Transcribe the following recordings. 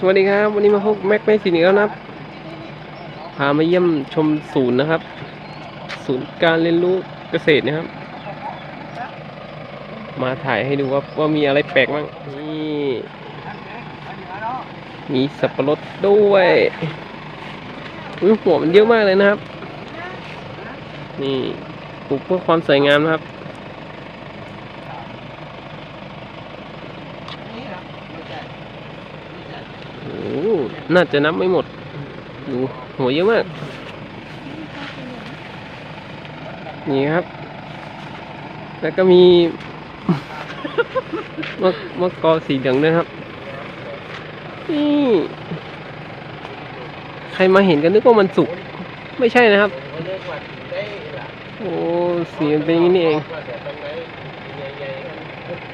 สวัสดีครับ วันนี้มาพบแม็กไม่สินอีกแล้วนะครับพามาเยี่ยมชมศูนย์นะครับ ศูนย์การเรียนรู้เกษตรนะครับ มาถ่ายให้ดูว่าว่ามีอะไรแปลกบ้างนี่มีสับปะรดด้วยอุ้ยหัวมันเยอะมากเลยนะครับ นี่ปลูกเพื่อความสวยงามนะครับ โอ้โห น่าจะนับไม่หมดดูหัวเยอะมาก นี่ครับ แล้วก็มีมะมะกอสีเหลืองด้วยครับ นี่ ใครมาเห็นกันนึกว่ามันสุก ไม่ใช่นะครับ โอ้สีมันเป็นอย่างนี้นี่เอง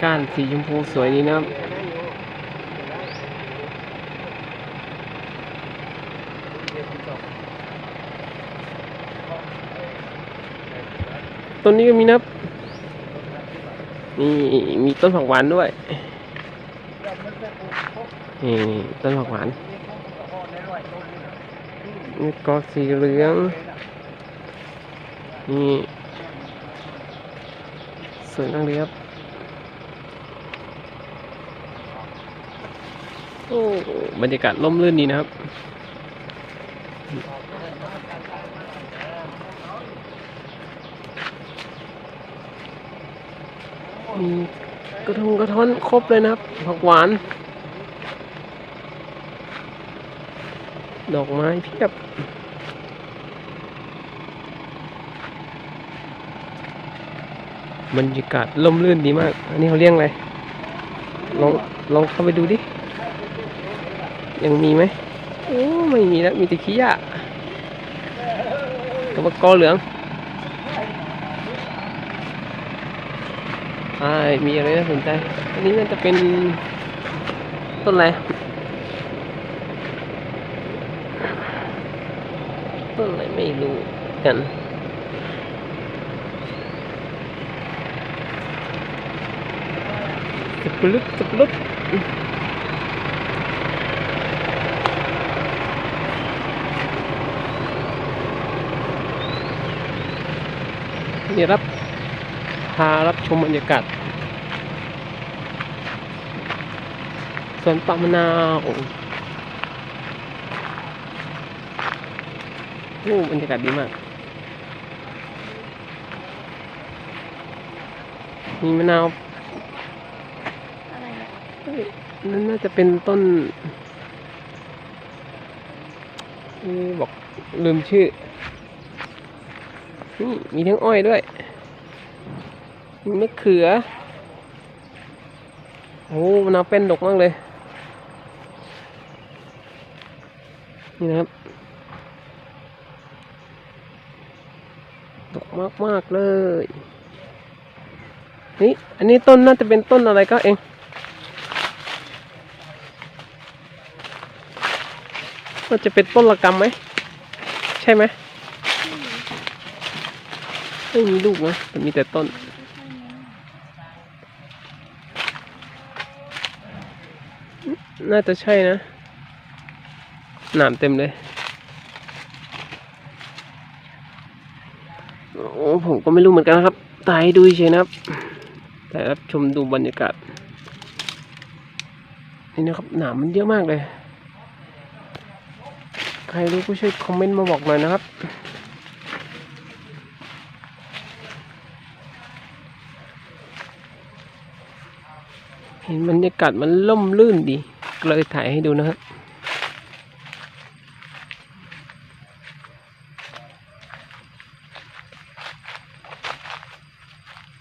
ก้านสีชมพูสวยดีนะครับ ต้นนี้ก็มีนะครับ นี่มีต้นผักหวานด้วยนี่ต้นผักหวานมีกอสีเหลือง นี่สวยมากเลยครับ โอ้บรรยากาศร่มรื่นดีนะครับ มีกระทงกระท้อนครบเลยนะครับผักหวาน ดอกไม้เพียบบรรยากาศล่มลื่นดีมาก อันนี้เขาเรียกอะไร ลองลองเข้าไปดูดิ ยังมีไหมโอ้ไม่มีแล้ว มีแต่ขี้ยะกับมะกอเหลือง มีอะไรน่าสนใจ อันนี้น่าจะเป็นต้นอะไร ต้นอะไรไม่รู้กันสับปะรดสับปะรดนี่รับ พารับชมบรรยากาศสวนปามะนาวโอ้บรรยากาศดีมาก มีมะนาวนั่นน่าจะเป็นต้นบอกลืมชื่อ นี่มีทั้งอ้อยด้วย มีมะเขือ โอ้มะนาวเป็นดกมากเลย นี่นะครับ ดกมากมากๆเลย นี่ อันนี้ต้นน่าจะเป็นต้นอะไรก็เองน่าจะเป็นต้นละกำไหม ใช่ไหมไม่มีลูกนะแต่มีแต่ต้น น่าจะใช่นะ หนามเต็มเลย โอ้ผมก็ไม่รู้เหมือนกันนะครับ ตายดูเฉยนะครับ แต่รับชมดูบรรยากาศ นี่นะครับ หนามมันเยอะมากเลย ใครรู้ก็ช่วยคอมเมนต์มาบอกหน่อยนะครับเห็นบรรยากาศมันล่มลื่นดี เลยถ่ายให้ดูนะครับ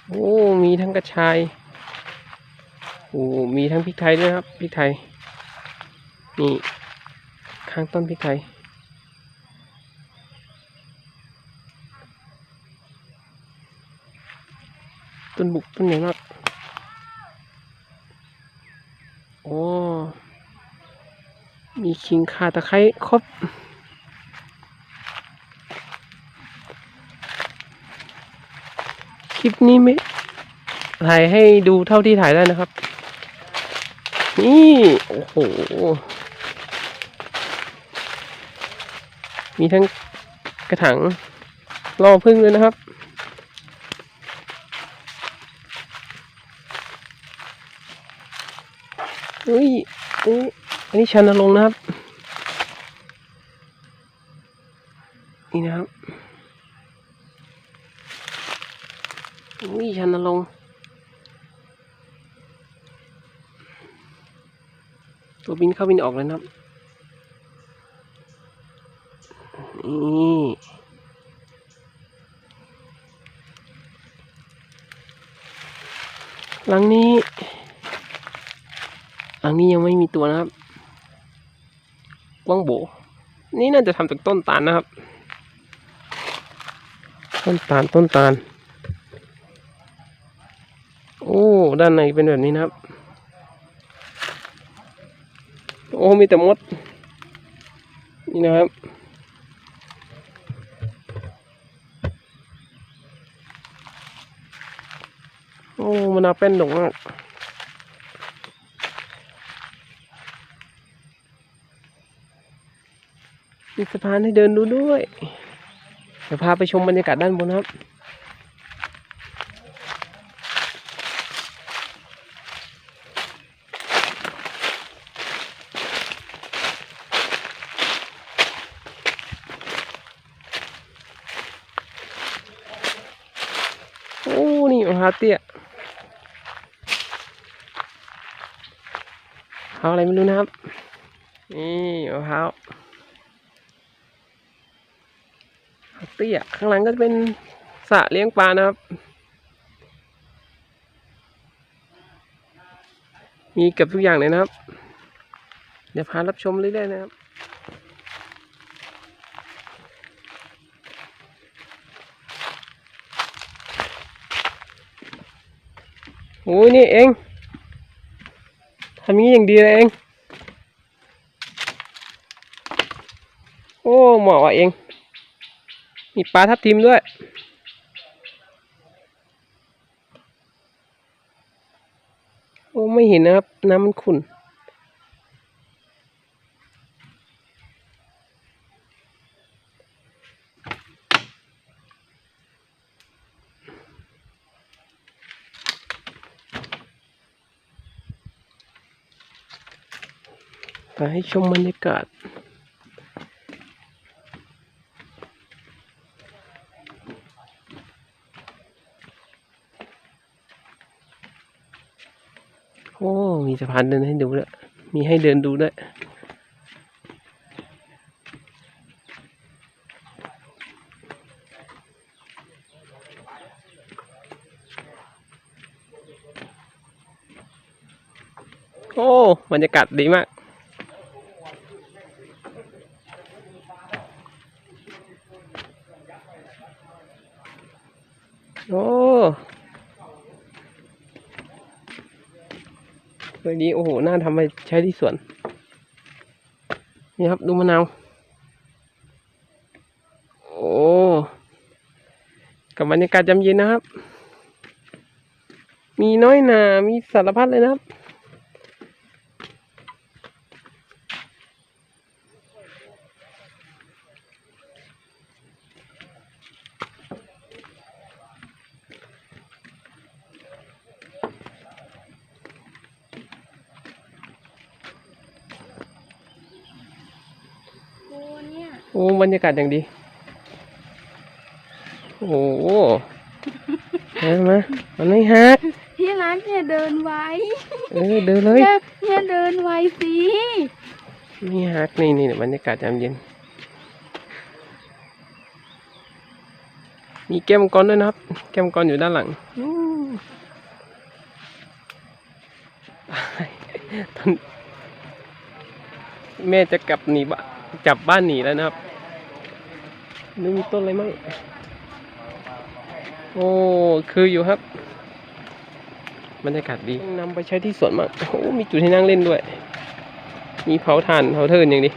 โอ้ มีทั้งกระชาย โอ้ มีทั้งพริกไทยด้วยครับ พริกไทย นี่ ข้างต้นพริกไทย ต้นบุกต้นใหญ่มากโอ้ มีขิงขาตะไคร้ครบ คลิปนี้ไม่ถ่ายให้ดูเท่าที่ถ่ายได้นะครับ นี่ โอ้โห มีทั้งกระถางรอพึ่งเลยนะครับอุ้ยอุ้ย อันนี้ชันนรงนะครับ นี่นะครับอุ้ยชันนรงตัวบินเข้าบินออกเลยนะครับนี่หลังนี้หลังนี้ยังไม่มีตัวนะครับ ว่างโบ นี่น่าจะทำจากต้นตาลนะครับ ต้นตาลต้นตาล โอ้ ด้านในเป็นแบบนี้นะครับ โอ้มีแต่มด นี่นะครับโอ้มันเอาเป็นดกมาก มีสะพานให้เดินดูด้วย เดี๋ยวพาไปชมบรรยากาศด้านบนครับ โอ้ นี่มะพร้าวเตี้ยเอาอะไรไม่รู้นะครับ นี่มะพร้าว มะพร้าวเตี้ยข้างหลังก็จะเป็นสระเลี้ยงปลานะครับ มีเกือบทุกอย่างเลยนะครับ เดี๋ยวพารับชมเรื่อยๆนะครับโอ้ยนี่เองทำอย่างนี้อย่างดีเลยเอง โอ้ เหมาะว่ะเอง มีปลาทับทิมด้วย โอ้ไม่เห็นนะครับ น้ำมันขุ่นมาให้ชมบรรยากาศ โอ้ะพานเดินให้ดูด้วยมีให้เดินดูด้วยโอ้บรรยากาศดีมากโอ้ เลยดีโอ้โหน่าทำไปใช้ที่สวน นี่ครับ ดูมะนาว โอ้กับบรรยากาศจำเย็นนะครับ มีน้อยหนา มีสารพัดเลยนะครับ โอ้บรรยากาศอย่างดี โอ้โหเห็นไหมมันไม่ฮักที่ร้านเนี่ยเดินไว้เออเดินเลยเนี่ยเนี่ยเดินไว้สิไม่ฮักนี่นี่บรรยากาศยามเย็น มีแก้วมังกรด้วยนะครับ แก้วมังกรอยู่ด้านหลังอู้ตอนแม่จะกลับหนีบ้านจับบ้านหนีแล้วนะครับ นี่มีต้นอะไรมั่งโอ้คืออยู่ครับบรรยากาศดีนำไปใช้ที่สวนมากโอ้มีจุดให้นั่งเล่นด้วย มีเผาถ่านเผาเทินอย่างดี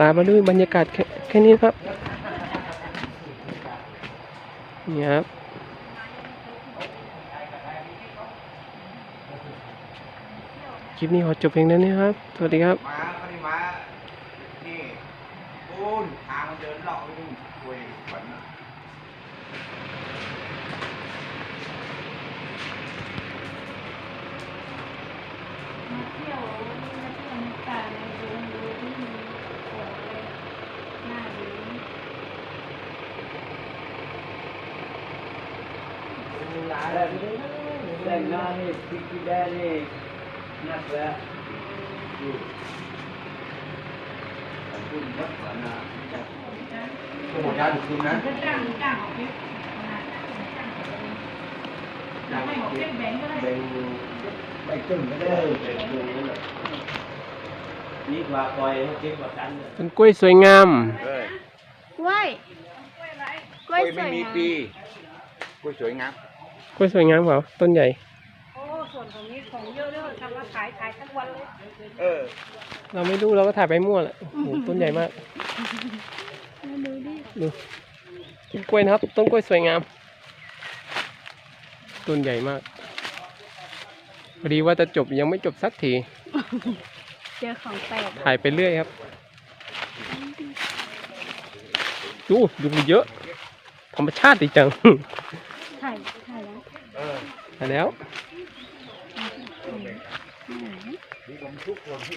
ลามาด้วยบรรยากาศแค่แค่นี้นะครับนี่ครับบคลิปนี้ขอจบเพียงเท่านี้ครับ สวัสดีครับ มาเขาได้มา นี่ปูน ทางมันเดินเลาะไปนู่นคุยฝันนะมาเที่ยวมาเที่ยวในป่าในดูดูที่มีโขดเลยน่าดูแรงงานนี่พิกิแดนี่นักแล้วอยู่คุณวัดสานาจากโอ้โหยาดุคุณนะจากเก็บแบ่งไปตึ้งก็ได้แบ่งตึ้งนั่นแหละนี่กว่าปล่อยเขาเก็บประกันเนี่ยต้นกล้วยสวยงามเออกล้วยกกล้ล้ววยสไม่วยมีงามปีกล้วยสวยงามกล้วยสวยงามเปล่าต้นใหญ่โอ้ส่วนของนี้ของเยอะเลยทำมาขายขายทั้งวันเลยเออ เราไม่รู้เราก็ถ่ายไปมั่วแหละโอ้โหต้นใหญ่มากมาดูดิ ดูต้นกล้วยนะครับ ต้นกล้วยสวยงาม ต้นใหญ่มากพอดีว่าจะจบยังไม่จบสักที เจอของแปลกถ่ายไปเรื่อยครับ ดูยุงเยอะ ธรรมชาติดีจัง ถ่ายถ่ายแล้วเออมาแล้วถ่ายแล้วมีลมทุกลมที่